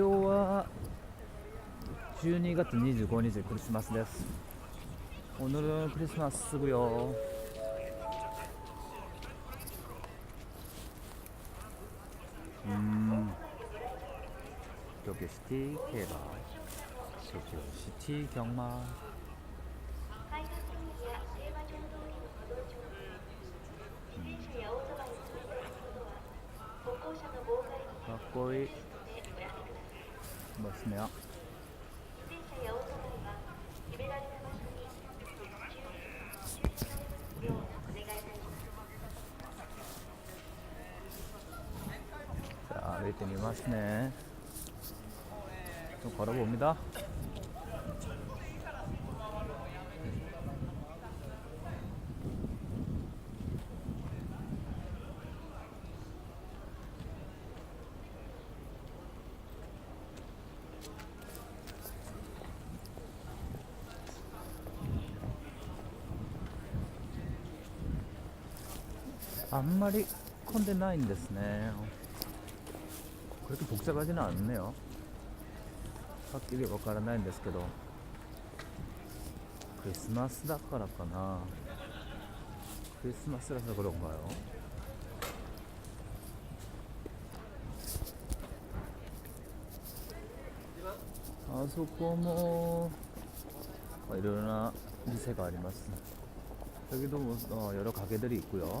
今日は12月25日クリスマスです오늘은クリスマスすぐよ음東京シティ競馬東京シティ경마 開発員や平和町通りの歩道上で自転車やオートバイを通行することは歩行者の妨害にかっこいいごやめくださ 같습니다. 자, 1등님 하시네. 좀 걸어봅니다. 아んまり混んでないんですね。 그렇게 복잡하지는 않네요. 확실히 わからないんですけど 크리스마스 だからかな 크리스마스라서 그런가요? 아, そこもいろいろな店があります 여기도 뭐 어, 여러 가게들이 있고요.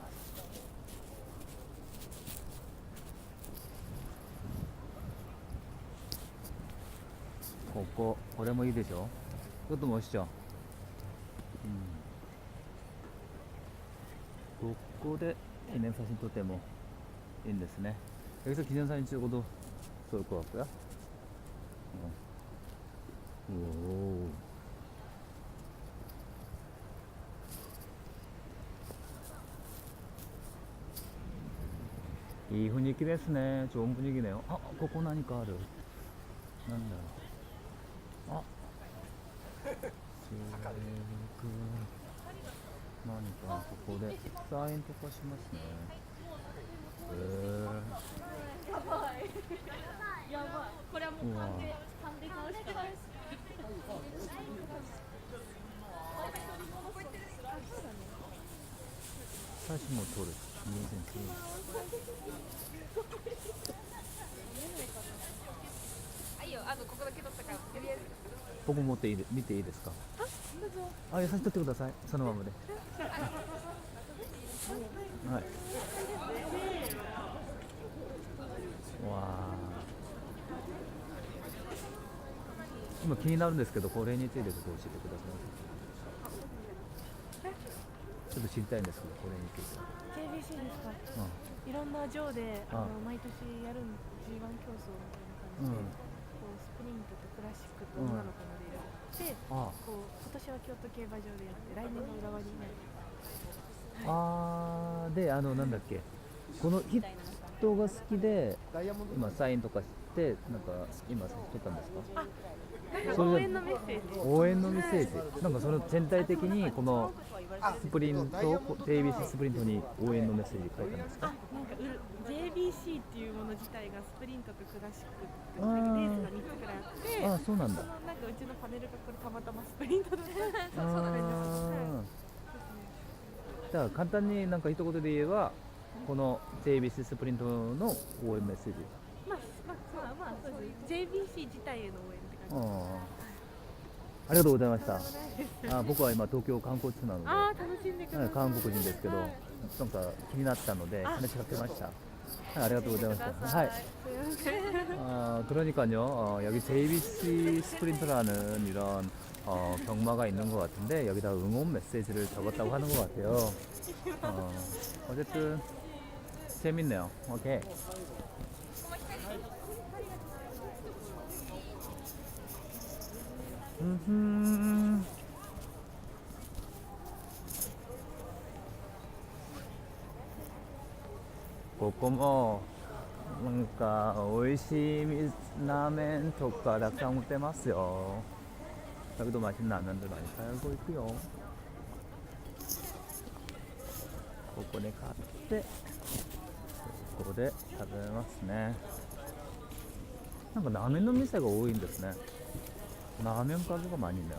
고ここれもいいでしょ그것도 멋있죠? 음. ここで記念写真撮ってもいいんですね 여기서 기념사진 찍어도 좋을 것 같고요 어. 오. 이 분위기 ですね 좋은 분위기네요 아, ここ何かあるなん あ。坂で何かここで楕円とかしますねへえー、やばいやばいこれはもう勘で勘で買うす写真も撮るあいよ。あのここだけ取ったからとりあえず。僕持っている見ていいですか？あ優しく撮ってください。そのままで。はい。わあ今気になるんですけどこれについてちょっと教えてください。ちょっと知りたいんですけど、これについて。KBC ですか？うん、いろんな場で、あの毎年やる G1 競争みたいな感じで。うん。プリントとクラシックと女の子のレースで、あこう今年は京都競馬場でやって来年の浦和になるあー。であのなんだっけ。この人が好きで今サインとかってなんか今撮ったんですか？応援のメッセージ。応援のメッセージ。なんかその全体的にこのスプリント JBC スプリントに応援のメッセージ書いたんですか？あなんか JBC っていうもの自体がスプリントとクラシックってそうなんだ。なんかうちのパネルがこれたまたまスプリントだったあそうー。じゃあ簡単になんか一言で言えばこの JBC スプリントの応援メッセージ。まあまあまあまあそうです。JBC 自体への応援って感じ。あありがとうございました。あ僕は今東京観光中なので。ああ楽しんでください、はい韓国人ですけど、はい。なんか気になったのであ話しかけました。 아리가또 고자마스. 아, 어, 그러니까요. 어, 여기 JBC 스프린트라는 이런 어, 경마가 있는 것 같은데 여기다 응원 메시지를 적었다고 하는 것 같아요. 어, 어쨌든 재밌네요. 오케이. 음흠. ここもなんか美味しいラーメンとかたくさん売ってますよ。여기도맛있는라면들 많이 팔고 있고요. ここで買ってここで食べますね。なんかラーメンの店が多いんですね。ラーメン가게가 많이 있네요.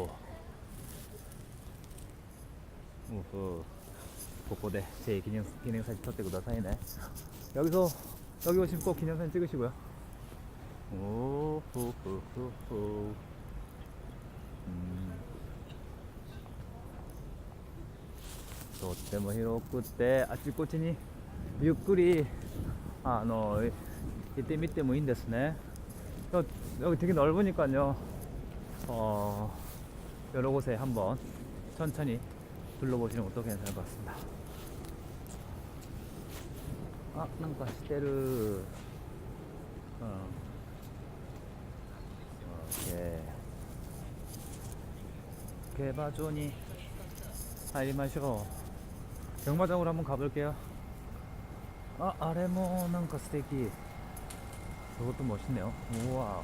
우후. ここで제 기념, 기념사진 撮ってくださいね 여기서 여기 오시면 꼭 기념사진 찍으시고요 오호호호호 음. とっても広くてあちこちにゆっくりあのい行ってみてもいいんですね여- 여기 되게 넓으니까요 어, 여러 곳에 한번 천천히 둘러보시는 것도 괜찮을 것 같습니다. 아, 뭔가 시대를. 어. 오케이. 개바존이 하이마쇼 경마장으로 한번 가볼게요. 아뭐 뭔가 스테이키 저것도 멋있네요. 우와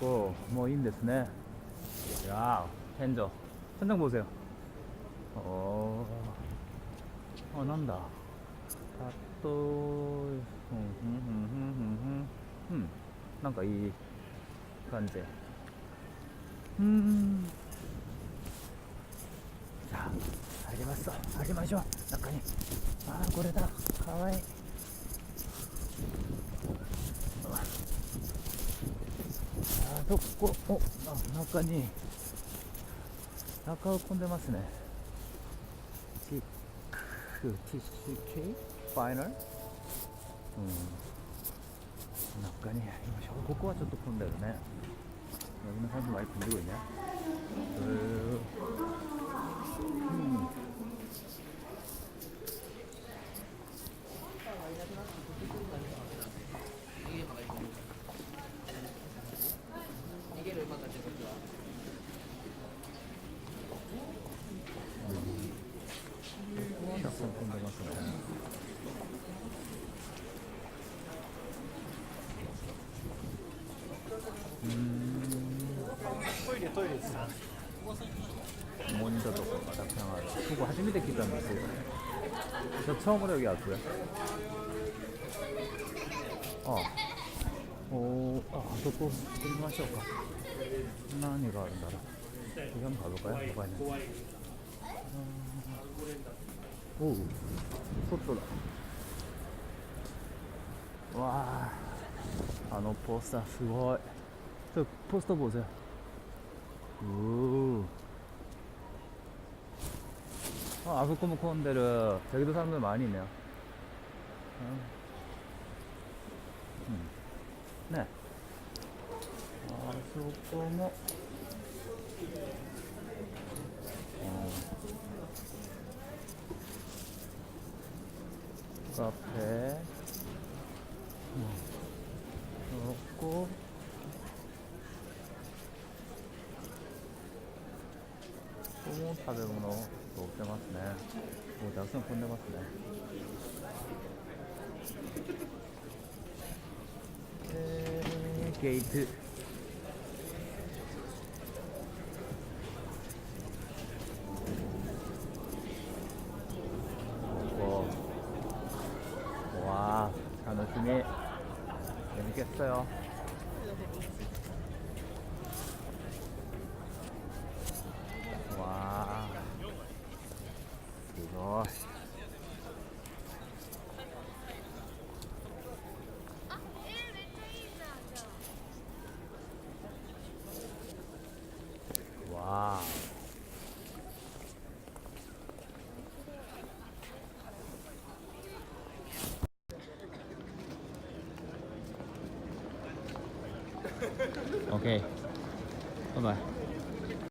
와. 오, 뭐, 인ですね. 야, 텐저. 천장 보세요. 어, 어, 난다. 아, 또, 음, 음, 음, 음, 음, 음. 음, なんかいい感じ。うんさあ入りますと入りましょう中にああこれだかわいい ところおあ中に中を混んでますね。ティックティッシュケーファイナル？うん。中に入きましょう。ここはちょっと混んでるね。皆さんのあれ混んでるね。へえー。トイレトイレですか たところがたくさんあるここ初めて来たんですよ저 처음으로 여기 왔고요 어. 오, 아, 저거 좀 마셔볼까? 나니가 아른다라 여기 한번 가볼까요? 뭐가 있는지 어, 오, 소토다 와, 아, 너 포스터 すごい 저 포스터 보세요 오. 아, 아소코모 콘데르 여기도 사람들 많이 있네요 어. 음. 네 아소코모 って。どこここも食べ物を置てますね。もうたくさん混んでますね。えー、ゲイツ 있어요. ok 拜拜。